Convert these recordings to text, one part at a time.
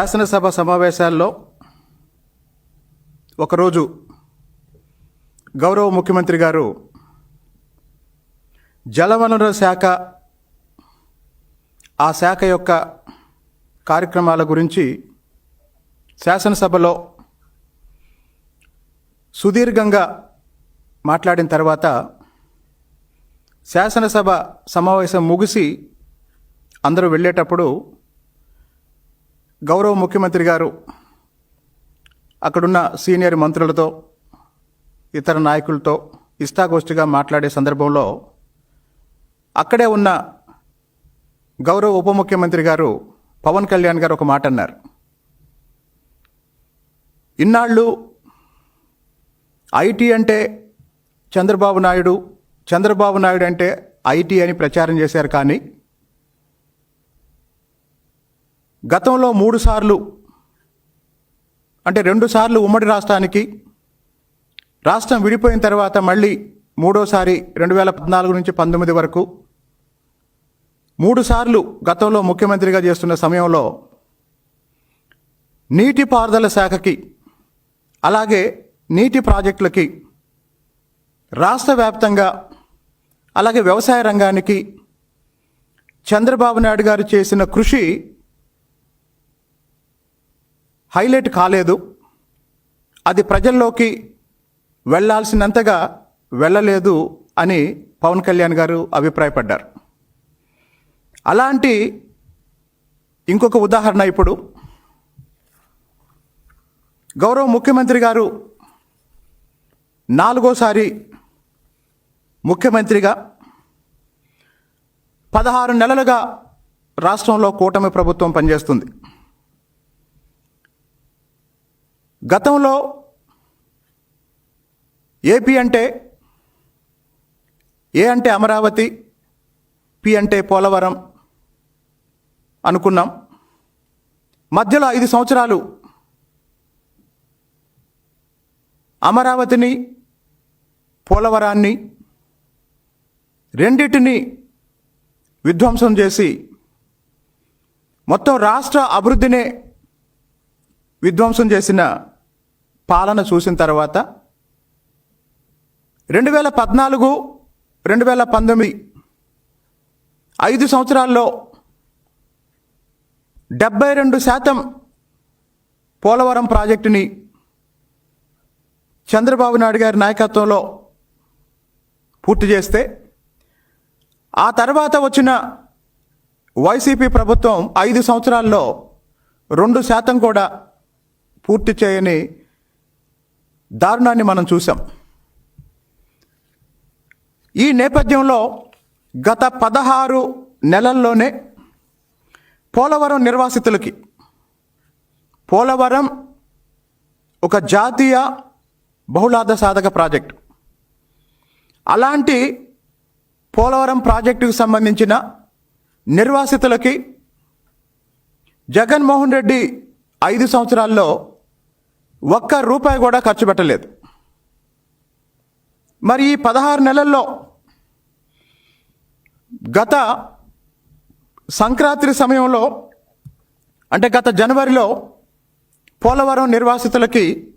శాసనసభ సమావేశాల్లో ఒకరోజు గౌరవ ముఖ్యమంత్రి గారు జలవనరుల శాఖ ఆ శాఖ యొక్క కార్యక్రమాల గురించి శాసనసభలో సుదీర్ఘంగా మాట్లాడిన తర్వాత శాసనసభ సమావేశం ముగిసి అందరూ వెళ్ళేటప్పుడు గౌరవ ముఖ్యమంత్రి గారు అక్కడున్న సీనియర్ మంత్రులతో ఇతర నాయకులతో ఇష్టాగోష్ఠిగా మాట్లాడే సందర్భంలో అక్కడే ఉన్న గౌరవ ఉప ముఖ్యమంత్రి గారు పవన్ కళ్యాణ్ గారు ఒక మాట అన్నారు. ఇన్నాళ్ళు ఐటీ అంటే చంద్రబాబు నాయుడు చంద్రబాబు నాయుడు అంటే ఐటీ అని ప్రచారం చేశారు కానీ గతంలో మూడు సార్లు అంటే రెండుసార్లు ఉమ్మడి రాష్ట్రానికి రాష్ట్రం విడిపోయిన తర్వాత మళ్ళీ మూడోసారి రెండు వేల పద్నాలుగు నుంచి పంతొమ్మిది వరకు మూడు సార్లు గతంలో ముఖ్యమంత్రిగా చేస్తున్న సమయంలో నీటిపారుదల శాఖకి అలాగే నీటి ప్రాజెక్టులకి రాష్ట్ర వ్యాప్తంగా అలాగే వ్యవసాయ రంగానికి చంద్రబాబు నాయుడు గారు చేసిన కృషి హైలైట్ కాలేదు. అది ప్రజల్లోకి వెళ్ళాల్సినంతగా వెళ్ళలేదు అని పవన్ కళ్యాణ్ గారు అభిప్రాయపడ్డారు. అలాంటి ఇంకొక ఉదాహరణ ఇప్పుడు. గౌరవ ముఖ్యమంత్రి గారు నాలుగోసారి ముఖ్యమంత్రిగా పదహారు నెలలుగా రాష్ట్రంలో కూటమి ప్రభుత్వం పనిచేస్తుంది. గతంలో ఏపీ అంటే ఏ అంటే అమరావతి పి అంటే పోలవరం అనుకున్నాం. మధ్యలో ఐదు సంవత్సరాలు అమరావతిని పోలవరాన్ని రెండిటిని విధ్వంసం చేసి మొత్తం రాష్ట్ర అభివృద్ధినే విధ్వంసం చేసిన పాలన చూసిన తర్వాత రెండు వేల పద్నాలుగు రెండు వేల పంతొమ్మిది ఐదు సంవత్సరాల్లో డెబ్బై రెండు శాతం పోలవరం ప్రాజెక్టుని చంద్రబాబు నాయుడు గారి నాయకత్వంలో పూర్తి చేస్తే ఆ తర్వాత వచ్చిన వైసీపీ ప్రభుత్వం ఐదు సంవత్సరాల్లో రెండు శాతం కూడా పూర్తి చేయని దారుణాన్ని మనం చూసాం ఈ నేపథ్యంలో గత పదహారు నెలల్లోనే పోలవరం నిర్వాసితులకి పోలవరం ఒక జాతీయ బహుళార్థ సాధక ప్రాజెక్టు. అలాంటి పోలవరం ప్రాజెక్టుకు సంబంధించిన నిర్వాసితులకి జగన్మోహన్ రెడ్డి ఐదు సంవత్సరాల్లో ఒక్క రూపాయి కూడా ఖర్చు పెట్టలేదు. మరి ఈ పదహారు నెలల్లో గత సంక్రాంతి సమయంలో అంటే గత జనవరిలో పోలవరం నిర్వాసితులకి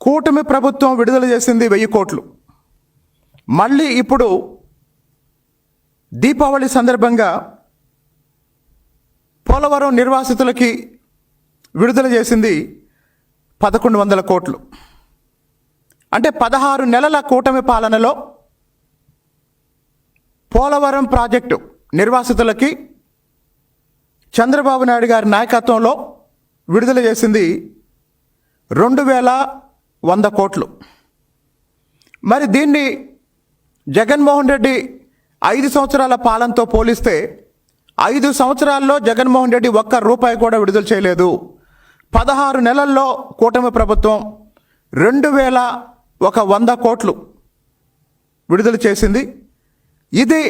కూటమి ప్రభుత్వం విడుదల చేసింది వెయ్యి కోట్లు. మళ్ళీ ఇప్పుడు దీపావళి సందర్భంగా పోలవరం నిర్వాసితులకి విడుదల చేసింది పదకొండు వందల కోట్లు. అంటే పదహారు నెలల కూటమి పాలనలో పోలవరం ప్రాజెక్టు నిర్వాసితులకి చంద్రబాబు నాయుడు గారి నాయకత్వంలో విడుదల చేసింది రెండు వేల వంద కోట్లు. మరి దీన్ని జగన్మోహన్ రెడ్డి ఐదు సంవత్సరాల పాలనతో పోలిస్తే ఐదు సంవత్సరాల్లో జగన్మోహన్ రెడ్డి ఒక్క రూపాయి కూడా విడుదల చేయలేదు. పదహారు నెలల్లో కూటమి ప్రభుత్వం రెండు వేల ఒక వంద కోట్లు విడుదల చేసింది. ఇది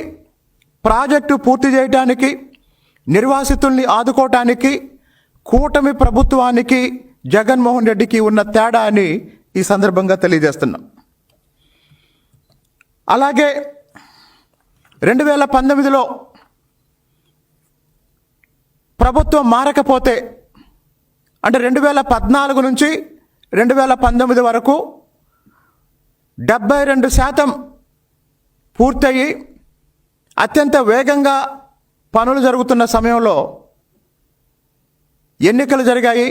ప్రాజెక్టు పూర్తి చేయడానికి నిర్వాసితుల్ని ఆదుకోవటానికి కూటమి ప్రభుత్వానికి జగన్మోహన్ రెడ్డికి ఉన్న తేడా అని ఈ సందర్భంగా తెలియజేస్తున్నాం. అలాగే రెండు వేల పంతొమ్మిదిలో ప్రభుత్వం మారకపోతే అంటే రెండు వేల పద్నాలుగు నుంచి రెండు వేల పంతొమ్మిది వరకు డెబ్బై రెండు శాతం పూర్తయి అత్యంత వేగంగా పనులు జరుగుతున్న సమయంలో ఎన్నికలు జరిగాయి.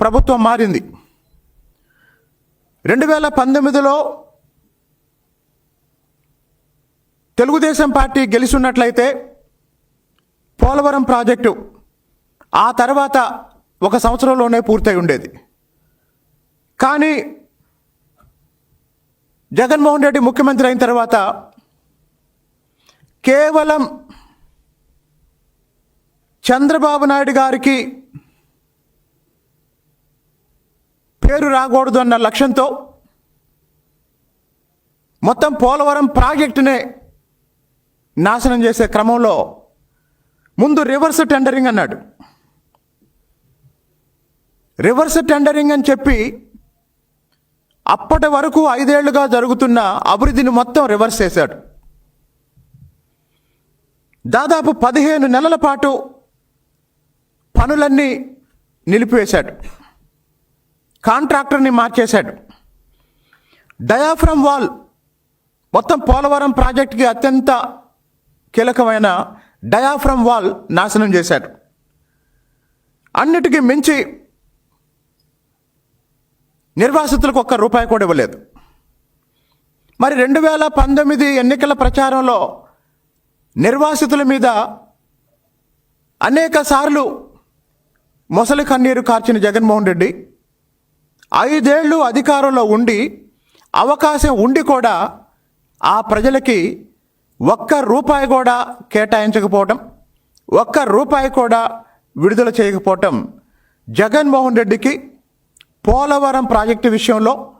ప్రభుత్వం మారింది. రెండు వేల పంతొమ్మిదిలో తెలుగుదేశం పార్టీ గెలిచున్నట్లయితే పోలవరం ప్రాజెక్టు ఆ తర్వాత ఒక సంవత్సరంలోనే పూర్తయి ఉండేది. కానీ జగన్మోహన్ రెడ్డి ముఖ్యమంత్రి అయిన తర్వాత కేవలం చంద్రబాబు నాయుడు గారికి పేరు రాకూడదు అన్న లక్ష్యంతో మొత్తం పోలవరం ప్రాజెక్టునే నాశనం చేసే క్రమంలో ముందు రివర్స్ టెండరింగ్ అన్నాడు. రివర్స్ టెండరింగ్ అని చెప్పి అప్పటి వరకు ఐదేళ్ళుగా జరుగుతున్న అభివృద్ధిని మొత్తం రివర్స్ చేశాడు. దాదాపు పదిహేను నెలల పాటు పనులన్నీ నిలిపివేశాడు. కాంట్రాక్టర్ని మార్చేశాడు. డయాఫ్రమ్ వాల్ మొత్తం పోలవరం ప్రాజెక్టుకి అత్యంత కీలకమైన డయాఫ్రమ్ వాల్ నాశనం చేశాడు. అన్నిటికీ మించి నిర్వాసితులకు ఒక్క రూపాయి కూడా ఇవ్వలేదు. మరి రెండు వేల పంతొమ్మిది ఎన్నికల ప్రచారంలో నిర్వాసితుల మీద అనేక సార్లు మొసలి కన్నీరు కార్చిన జగన్మోహన్ రెడ్డి ఐదేళ్ళు అధికారంలో ఉండి అవకాశం ఉండి కూడా ఆ ప్రజలకి ఒక్క రూపాయి కూడా కేటాయించకపోవటం ఒక్క రూపాయి కూడా విడుదల చేయకపోవటం జగన్మోహన్ రెడ్డికి పోలవరం ప్రాజెక్టు విషయంలో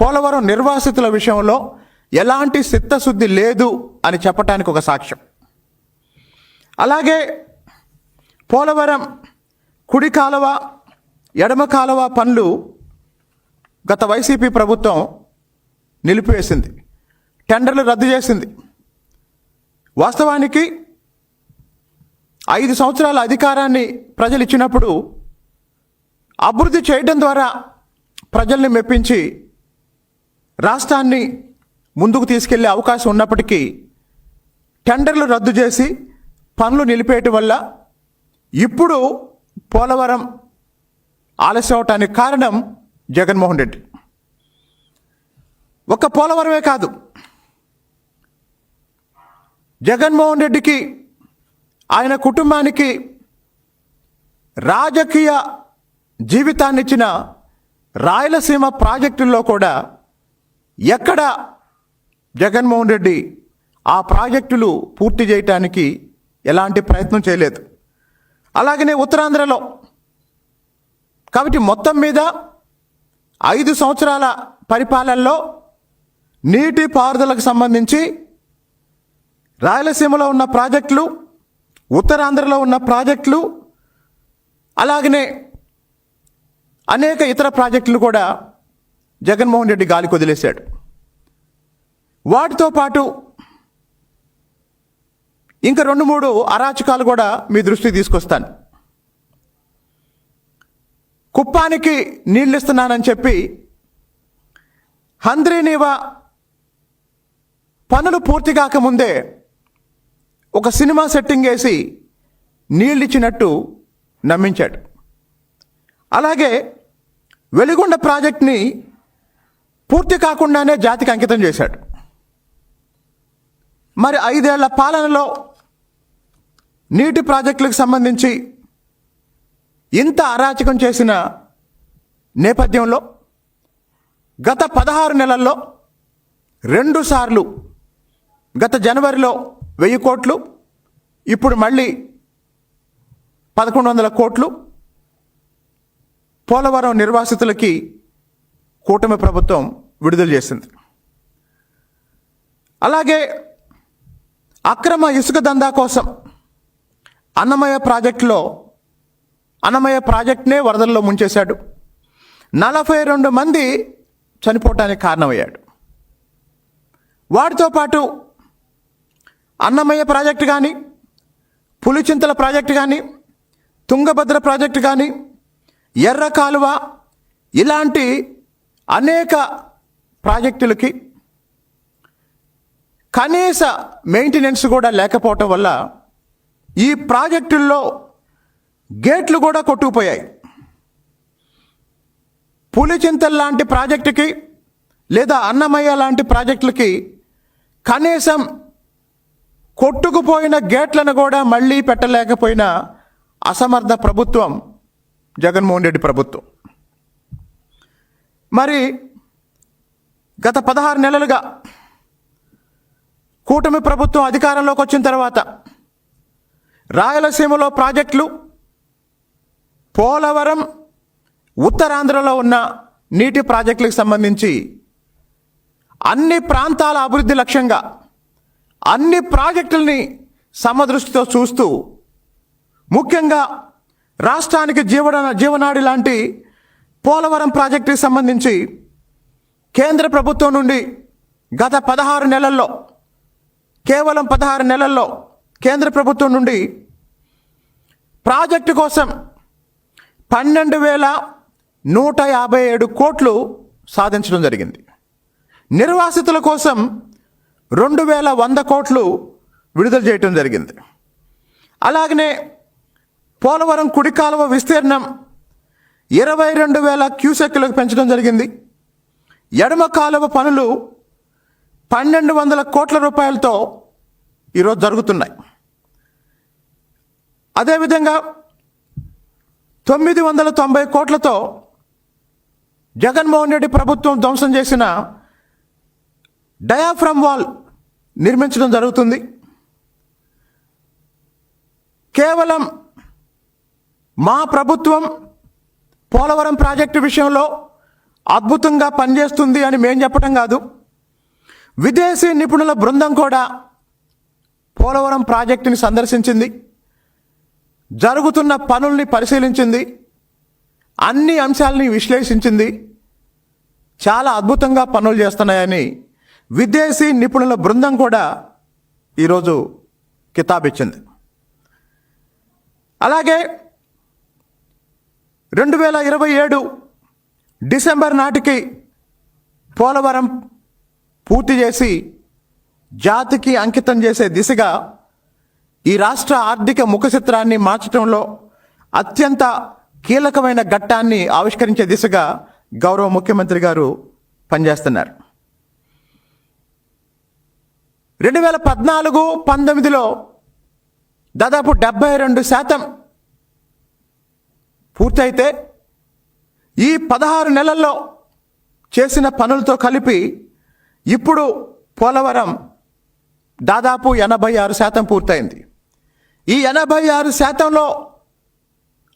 పోలవరం నిర్వాసితుల విషయంలో ఎలాంటి చిత్తశుద్ధి లేదు అని చెప్పటానికి ఒక సాక్ష్యం. అలాగే పోలవరం కుడి కాలువ ఎడమ కాలువ పనులు గత వైసీపీ ప్రభుత్వం నిలిపివేసింది టెండర్లు రద్దు చేసింది. వాస్తవానికి ఐదు సంవత్సరాల అధికారాన్ని ప్రజలు ఇచ్చినప్పుడు అభివృద్ధి చేయడం ద్వారా ప్రజల్ని మెప్పించి రాష్ట్రాన్ని ముందుకు తీసుకెళ్ళే అవకాశం ఉన్నప్పటికీ టెండర్లు రద్దు చేసి పనులు నిలిపేయటం వల్ల ఇప్పుడు పోలవరం ఆలస్యం అవటానికి కారణం జగన్మోహన్ రెడ్డి. ఒక్క పోలవరమే కాదు. జగన్మోహన్ రెడ్డికి ఆయన కుటుంబానికి రాజకీయ జీవితాన్నిచ్చిన రాయలసీమ ప్రాజెక్టుల్లో కూడా ఎక్కడ జగన్మోహన్ రెడ్డి ఆ ప్రాజెక్టులు పూర్తి చేయటానికి ఎలాంటి ప్రయత్నం చేయలేదు. అలాగనే ఉత్తరాంధ్రలో కాబట్టి మొత్తం మీద ఐదు సంవత్సరాల పరిపాలనలో నీటి పారుదలకు సంబంధించి రాయలసీమలో ఉన్న ప్రాజెక్టులు ఉత్తరాంధ్రలో ఉన్న ప్రాజెక్టులు అలాగనే అనేక ఇతర ప్రాజెక్టులు కూడా జగన్మోహన్ రెడ్డి గాలికి వదిలేశాడు. వాటితో పాటు ఇంకా రెండు మూడు అరాచకాలు కూడా మీ దృష్టికి తీసుకొస్తాను. కుప్పానికి నీళ్ళు ఇస్తున్నానని చెప్పి హంద్రీనీవా పనులు పూర్తి కాకముందే ఒక సినిమా సెట్టింగ్ వేసి నీళ్ళు ఇచ్చినట్టు నమ్మించాడు. అలాగే వెలిగొండ ప్రాజెక్ట్ని పూర్తి కాకుండానే జాతికి అంకితం చేశాడు. మరి ఐదేళ్ళ పాలనలో నీటి ప్రాజెక్టులకు సంబంధించి ఇంత అరాచకం చేసిన నేపథ్యంలో గత పదహారు నెలల్లో రెండు సార్లు గత జనవరిలో వెయ్యి కోట్లు ఇప్పుడు మళ్ళీ పదకొండు వందల కోట్లు పోలవరం నిర్వాసితులకి కూటమి ప్రభుత్వం విడుదల చేసింది. అలాగే అక్రమ ఇసుక దందా కోసం అన్నమయ్య ప్రాజెక్టులో అన్నమయ్య ప్రాజెక్ట్నే వరదల్లో ముంచేశాడు. నలభై రెండు మంది చనిపోవటానికి కారణమయ్యాడు. వాటితో పాటు అన్నమయ్య ప్రాజెక్టు కానీ పులిచింతల ప్రాజెక్టు కానీ తుంగభద్ర ప్రాజెక్టు కానీ ఎర్ర కాలువ ఇలాంటి అనేక ప్రాజెక్టులకి కనీస మెయింటెనెన్స్ కూడా లేకపోవటం వల్ల ఈ ప్రాజెక్టుల్లో గేట్లు కూడా కొట్టుకుపోయాయి. పులిచింతల్ లాంటి ప్రాజెక్టుకి లేదా అన్నమయ్య లాంటి ప్రాజెక్టులకి కనీసం కొట్టుకుపోయిన గేట్లను కూడా మళ్ళీ పెట్టలేకపోయిన అసమర్థ ప్రభుత్వం జగన్మోహన్ రెడ్డి ప్రభుత్వం. మరి గత పదహారు నెలలుగా కూటమి ప్రభుత్వం అధికారంలోకి వచ్చిన తర్వాత రాయలసీమలో ప్రాజెక్టులు పోలవరం ఉత్తరాంధ్రలో ఉన్న నీటి ప్రాజెక్టులకు సంబంధించి అన్ని ప్రాంతాల అభివృద్ధి లక్ష్యంగా అన్ని ప్రాజెక్టుల్ని సమదృష్టితో చూస్తూ ముఖ్యంగా రాష్ట్రానికి జీవన జీవనాడి లాంటి పోలవరం ప్రాజెక్టుకి సంబంధించి కేంద్ర ప్రభుత్వం నుండి గత పదహారు నెలల్లో కేవలం పదహారు నెలల్లో కేంద్ర ప్రభుత్వం నుండి ప్రాజెక్టు కోసం పన్నెండు వేల నూట యాభై ఏడు కోట్లు సాధించడం జరిగింది. నిర్వాసితుల కోసం రెండు వేల వంద కోట్లు విడుదల చేయటం జరిగింది. అలాగనే పోలవరం కుడి కాలువ విస్తీర్ణం ఇరవై రెండు వేల క్యూసెక్లకు పెంచడం జరిగింది. ఎడమ కాలువ పనులు పన్నెండు వందల కోట్ల రూపాయలతో ఈరోజు జరుగుతున్నాయి. అదేవిధంగా తొమ్మిది వందల తొంభై కోట్లతో జగన్మోహన్ రెడ్డి ప్రభుత్వం ధ్వంసం చేసిన డయాఫ్రమ్ వాల్ నిర్మించడం జరుగుతుంది. కేవలం మా ప్రభుత్వం పోలవరం ప్రాజెక్టు విషయంలో అద్భుతంగా పనిచేస్తుంది అని మేం చెప్పడం కాదు. విదేశీ నిపుణుల బృందం కూడా పోలవరం ప్రాజెక్టుని సందర్శించింది. జరుగుతున్న పనుల్ని పరిశీలించింది. అన్ని అంశాలని విశ్లేషించింది. చాలా అద్భుతంగా పనులు చేస్తున్నాయని విదేశీ నిపుణుల బృందం కూడా ఈరోజు కితాబిచ్చింది. అలాగే రెండు వేల ఇరవై ఏడు డిసెంబర్ నాటికి పోలవరం పూర్తి చేసి జాతికి అంకితం చేసే దిశగా ఈ రాష్ట్ర ఆర్థిక ముఖచిత్రాన్ని మార్చడంలో అత్యంత కీలకమైన ఘట్టాన్ని ఆవిష్కరించే దిశగా గౌరవ ముఖ్యమంత్రి గారు పనిచేస్తున్నారు. రెండు వేల పద్నాలుగు పంతొమ్మిదిలో దాదాపు డెబ్బై రెండు శాతం పూర్తయితే ఈ పదహారు నెలల్లో చేసిన పనులతో కలిపి ఇప్పుడు పోలవరం దాదాపు ఎనభై ఆరు శాతం పూర్తయింది. ఈ ఎనభై ఆరు శాతంలో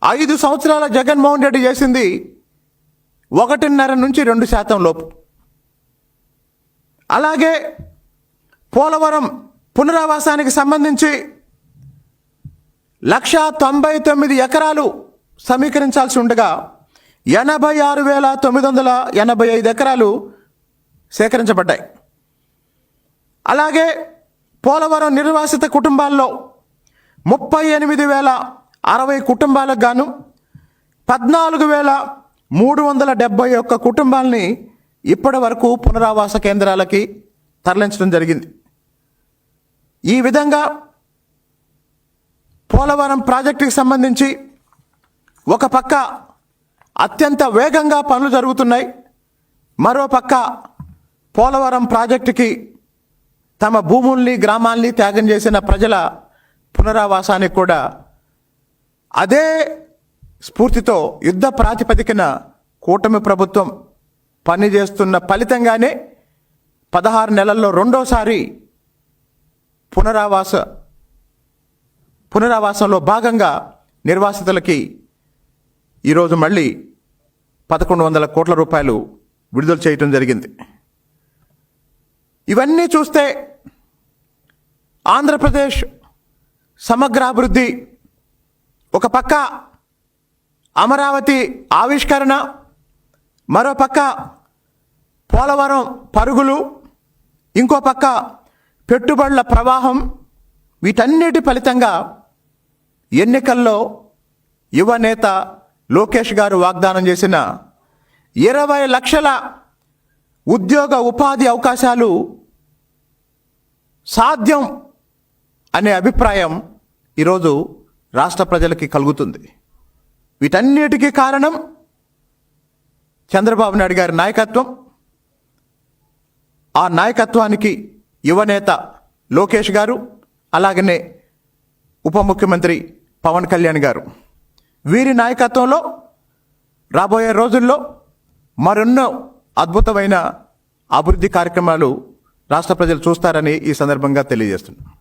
ఐదు సంవత్సరాల జగన్మోహన్ రెడ్డి చేసింది ఒకటిన్నర నుంచి రెండు శాతం లోపు. అలాగే పోలవరం పునరావాసానికి సంబంధించి లక్ష తొంభై తొమ్మిది ఎకరాలు సమీకరించాల్సి ఉండగా ఎనభై ఆరు వేల తొమ్మిది వందల ఎనభై ఐదు ఎకరాలు సేకరించబడ్డాయి. అలాగే పోలవరం నిర్వాసిత కుటుంబాల్లో ముప్పై ఎనిమిది వేల అరవై కుటుంబాలకు గాను పద్నాలుగు వేల మూడు వందల డెబ్బై ఒక్క కుటుంబాలని ఇప్పటి వరకు పునరావాస కేంద్రాలకి తరలించడం జరిగింది. ఈ విధంగా పోలవరం ప్రాజెక్టుకి సంబంధించి ఒక పక్క అత్యంత వేగంగా పనులు జరుగుతున్నాయి మరో పక్క పోలవరం ప్రాజెక్టుకి తమ భూముల్ని గ్రామాల్ని త్యాగం చేసిన ప్రజల పునరావాసానికి కూడా అదే స్ఫూర్తితో యుద్ధ ప్రాతిపదికన కూటమి ప్రభుత్వం పనిచేస్తున్న ఫలితంగానే పదహారు నెలల్లో రెండోసారి పునరావాస పునరావాసంలో భాగంగా నిర్వాసితులకి ఈరోజు మళ్ళీ పదకొండు వందల కోట్ల రూపాయలు విడుదల చేయటం జరిగింది. ఇవన్నీ చూస్తే ఆంధ్రప్రదేశ్ సమగ్రాభివృద్ధి ఒక పక్క అమరావతి ఆవిష్కరణ మరో పక్క పోలవరం పరుగులు ఇంకో పక్క పెట్టుబడుల ప్రవాహం. వీటన్నిటి ఫలితంగా ఎన్నికల్లో యువ నేత లోకేష్ గారు వాగ్దానం చేసిన ఇరవై లక్షల ఉద్యోగ ఉపాధి అవకాశాలు సాధ్యం అనే అభిప్రాయం ఈరోజు రాష్ట్ర ప్రజలకి కలుగుతుంది. వీటన్నిటికీ కారణం చంద్రబాబు నాయుడు గారి నాయకత్వం. ఆ నాయకత్వానికి యువనేత లోకేష్ గారు అలాగనే ఉప ముఖ్యమంత్రి పవన్ కళ్యాణ్ గారు. వీరి నాయకత్వంలో రాబోయే రోజుల్లో మరెన్నో అద్భుతమైన అభివృద్ధి కార్యక్రమాలు రాష్ట్ర ప్రజలు చూస్తారని ఈ సందర్భంగా తెలియజేస్తున్నాను